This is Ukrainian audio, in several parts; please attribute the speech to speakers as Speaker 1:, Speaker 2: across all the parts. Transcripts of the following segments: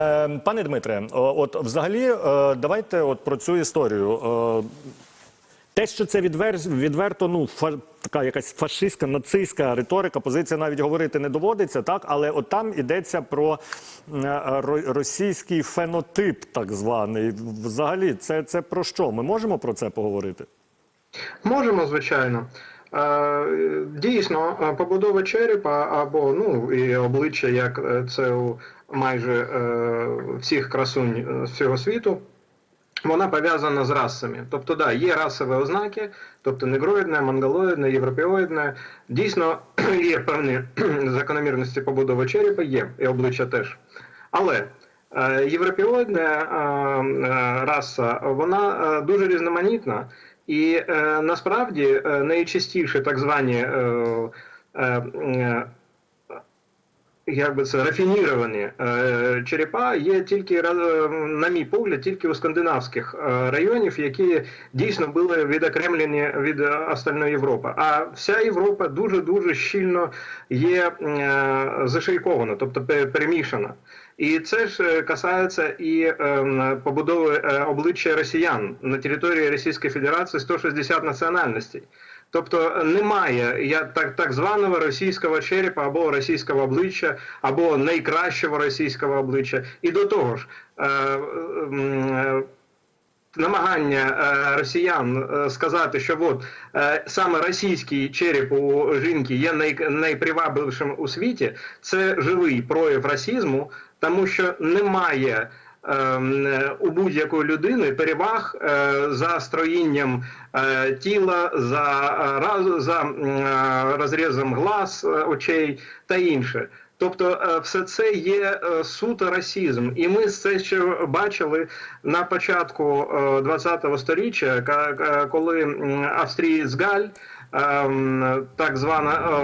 Speaker 1: Е, Пане Дмитре, от взагалі, е, давайте от про цю історію. Е, Те, що це відвер... відверто, ну фа... така якась фашистська, нацистська риторика, позиція навіть говорити не доводиться, так але от там йдеться про е, російський фенотип, так званий. Взагалі, це, це про що? Ми можемо про це поговорити?
Speaker 2: Можемо, звичайно. Дійсно, побудова черепа або ну і обличчя, як е, це у майже е, всіх красунь е, всього світу, вона пов'язана з расами. Тобто, да, є расові ознаки, тобто негроїдне, монголоїдне, європеоїдне. Дійсно, є певні закономірності побудови черепа, є і обличчя теж. Але європеоїдна раса, вона дуже різноманітна. І е, насправді е, найчастіше так звані е, е, е, як би це рафініровані е, черепа є тільки е, на мій погляд, тільки у скандинавських районів, які дійсно були відокремлені від остальної Європи. А вся Європа дуже дуже щільно є е, тобто перемішана. І це ж е, касається і е, побудови е, обличчя росіян на території Російської Федерації 160 національностей. Тобто немає я так, так званого російського черепа або російського обличчя, або найкращого російського обличчя. І до того ж, е, е, намагання росіян сказати, що от саме російський череп у жінки є най, найпривабливішим у світі, це живий прояв расізму, тому що немає. ем, У будь-якої людини переваг е, за строїнням е, тіла, за, е, за розрізом глаз, очей та інше. Тобто, все це є суто расізм, і ми це ще бачили на початку ХХ століття, коли австрієць Галь. ем, Так звана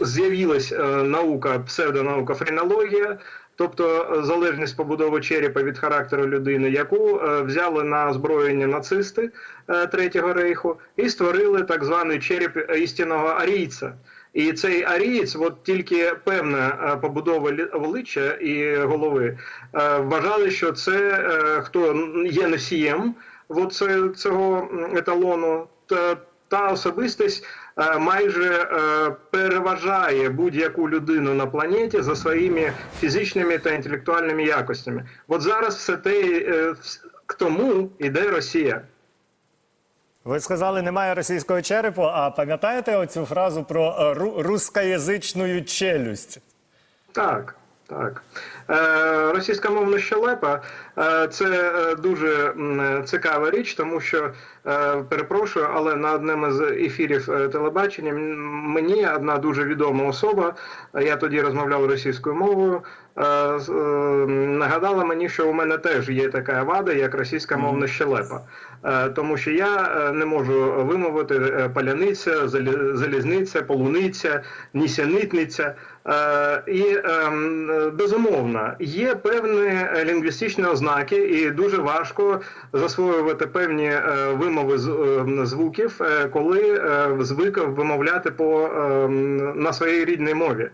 Speaker 2: з'явилась наука, псевдонаука френологія, тобто е, залежність побудови черепа від характеру людини, яку е, взяли на озброєння нацисти е, Третього рейху і створили так званий череп істинного арійця. І цей арієць, от тільки певна побудова обличчя і голови, вважали, що це хто є носієм от цього еталону, та, та особистість майже е, переважає будь-яку людину на планеті за своїми фізичними та інтелектуальними якостями. От зараз все те е, к тому йде Росія.
Speaker 1: Ви сказали, немає російського черепу. А пам'ятаєте оцю фразу про е, ру- рускоязичну челюсть?
Speaker 2: Так, так. Е, російськомовна щелепа е, це е, дуже цікава річ, тому що е, перепрошую, але на одному з ефірів телебачення мені одна дуже відома особа, я тоді розмовляв російською мовою. Е, е, Нагадала мені, що у мене теж є така вада, як російська мовна щелепа, Е, тому що я не можу вимовити паляниця, залі- залізниця, полуниця, нісянитниця. І ем, безумовно є певні лінгвістичні ознаки, і дуже важко засвоювати певні вимови з- е, звуків, коли е, звик вимовляти по ем, на своїй рідній мові.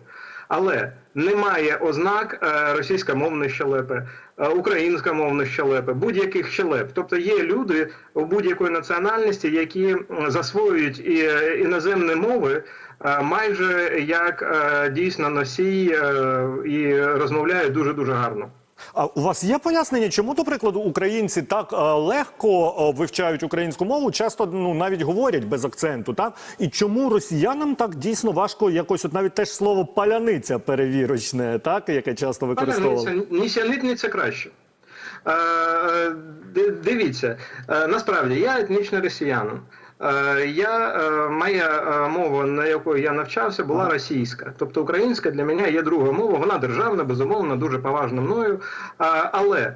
Speaker 2: Але немає ознак е, російськомовної щелепи, е, українськомовної щелепи, будь-яких щелеп. Тобто є люди у будь-якої національності, які засвоюють і е, іноземні мови майже як дійсно носій і розмовляють дуже дуже гарно.
Speaker 1: А у вас є пояснення, чому, до прикладу, українці так е, легко е, вивчають українську мову, часто ну навіть говорять без акценту, так і чому росіянам так дійсно важко якось, от навіть теж слово паляниця перевірочне, так яке часто використовували?
Speaker 2: Нісянитниця краще. Е, Дивіться, насправді я етнічний росіянин. Е, Я, е, моя е, мова, на якої я навчався, була російська. Тобто українська для мене є друга мова, вона державна, безумовно, дуже поважна мною. Але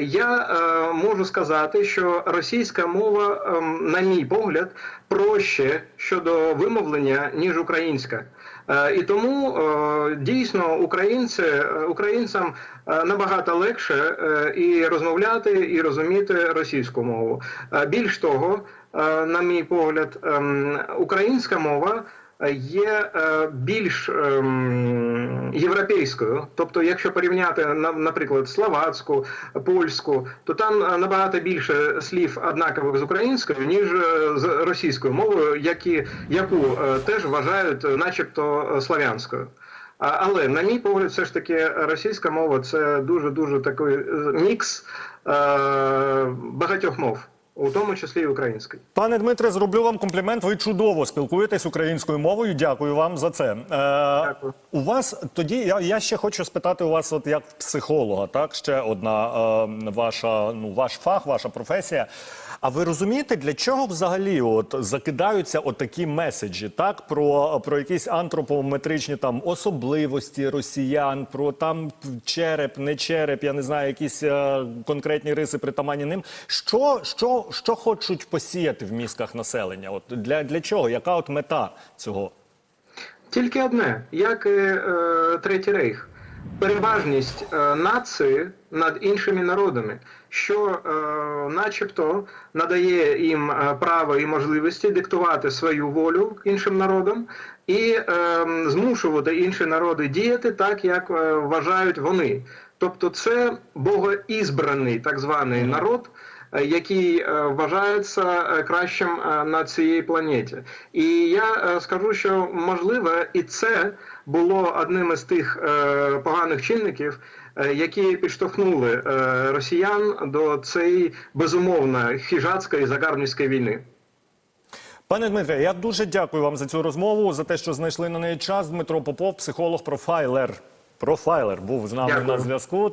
Speaker 2: я можу сказати, що російська мова, ем, на мій погляд, проще щодо вимовлення, ніж українська. І тому дійсно українці, українцям набагато легше і розмовляти, і розуміти російську мову. Більш того, на мій погляд, ем, українська мова е, є е, більш ем, європейською. Тобто, якщо порівняти наприклад словацьку, польську, то там е, набагато більше слів однакових з українською, ніж е, з російською мовою, які, яку е, теж вважають, е, начебто, е, слав'янською. Але на мій погляд, все ж таки російська мова це дуже дуже такий е, мікс е, багатьох мов, у тому числі і український.
Speaker 1: Пане Дмитре, зроблю вам комплімент. Ви чудово спілкуєтесь українською мовою. Дякую вам за це. Е,
Speaker 2: Дякую.
Speaker 1: У вас тоді я, я ще хочу спитати у вас, от як психолога, так ще одна е, ваша, ну ваш фах, ваша професія. А ви розумієте, для чого взагалі от закидаються отакі меседжі, так про, про якісь антропометричні там особливості росіян, про там череп, не череп, я не знаю, якісь е, конкретні риси притаманні ним. Що, що, що хочуть посіяти в мізках населення? От для, для чого? Яка от мета цього?
Speaker 2: Тільки одне, як і е, Третій Рейх, переважність е, нації над іншими народами, що е, начебто надає їм е, право і можливості диктувати свою волю іншим народам і змушувати інші народи діяти так, як вважають вони. Тобто, це богоізбраний так званий народ. Е, Який е, вважається е, кращим на цій планеті, і я скажу, що можливо і це було одним із тих поганих чинників, які підштовхнули росіян до цієї безумовно хижацької загарбницької війни.
Speaker 1: Пане Дмитре, я дуже дякую вам за цю розмову, за те, що знайшли на неї час. Дмитро Попов, психолог, профайлер. Профайлер був з нами
Speaker 2: Дякую.
Speaker 1: на зв'язку.